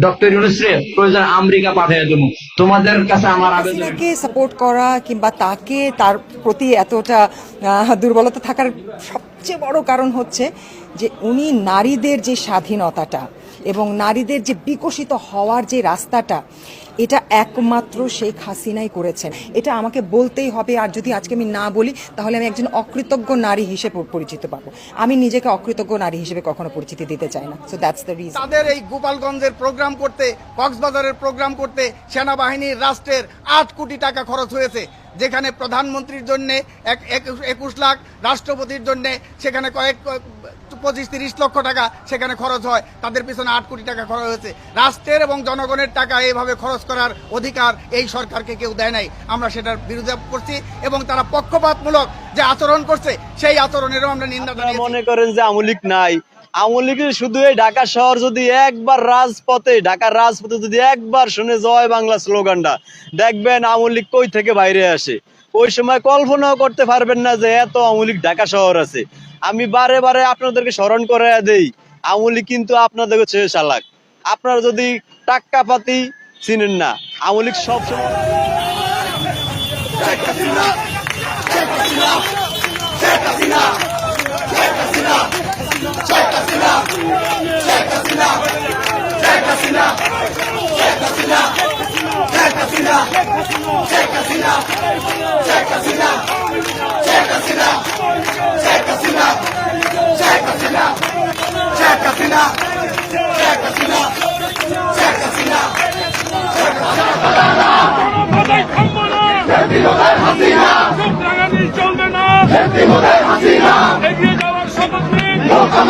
Doctor প্রয়োজন America পাঠিয়ে তোমাদের কাছে আমার আবেদন। সাপোর্ট করা কিংবা তাকে তার প্রতি এতটা দুর্বলতা থাকার সবচেয়ে বড় কারণ হচ্ছে যে উনি নারীদের যে স্বাধীনতাটা এবং নারীদের যে বিকশিত হওয়ার যে রাস্তাটা, এটা একমাত্র শেখ হাসিনাই করেছেন। এটা আমাকে বলতেই হবে, আর যদি আজকে আমি না বলি, তাহলে আমি একজন অকৃতজ্ঞ নারী হিসেবে পরিচিত পাবো। আমি নিজেকে অকৃতজ্ঞ নারী হিসেবে কখনো পরিচিতি দিতে চাই না। সো দ্যাটস দ্য রিজন তাদের এই গোপালগঞ্জের প্রোগ্রাম করতে, কক্সবাজারের প্রোগ্রাম করতে সেনাবাহিনীর রাষ্ট্রের আট কোটি টাকা খরচ হয়েছে। যেখানে প্রধানমন্ত্রীর জন্য এক এক- একুশ লাখ রাষ্ট্রপতির জন্যে সেখানে কয়েক পঁচিশ তিরিশ লক্ষ টাকা সেখানে খরচ হয়। তাদের পিছনে আট কোটি টাকা খরচ হয়েছে। রাষ্ট্রের এবং জনগণের টাকা এইভাবে খরচ করার অধিকার এই সরকারকে কেউ দেয় নাই। আমরা সেটার বিরোধিতা করছি এবং তারা পক্ষপাতমূলক যে আচরণ করছে সেই আচরণেরও আমরা নিন্দা মনে করেন যে আমলিক নাই আমলিক শুধু এই ঢাকা শহর যদি একবার রাজপথে ঢাকার রাজপথে যদি একবার শুনে জয় বাংলা স্লোগানটা, দেখবেন আমলিক কই থেকে বাইরে আসে? ওই সময় কল্পনাও করতে পারবেন না যে এত আমলিক ঢাকা শহর আছে। আমি বারে বারে আপনাদেরকে স্মরণ করে দেই আমলিক কিন্তু আপনাদেরকে ছেড়ে চালাক। আপনারা যদি টাক্কা পাতি চিনেন না আমলিক সবসময় কোনোভাবেই থামবো না চোখ রাঙানি চলবে না এগিয়ে যাওয়ার শপথ নিন নৌকা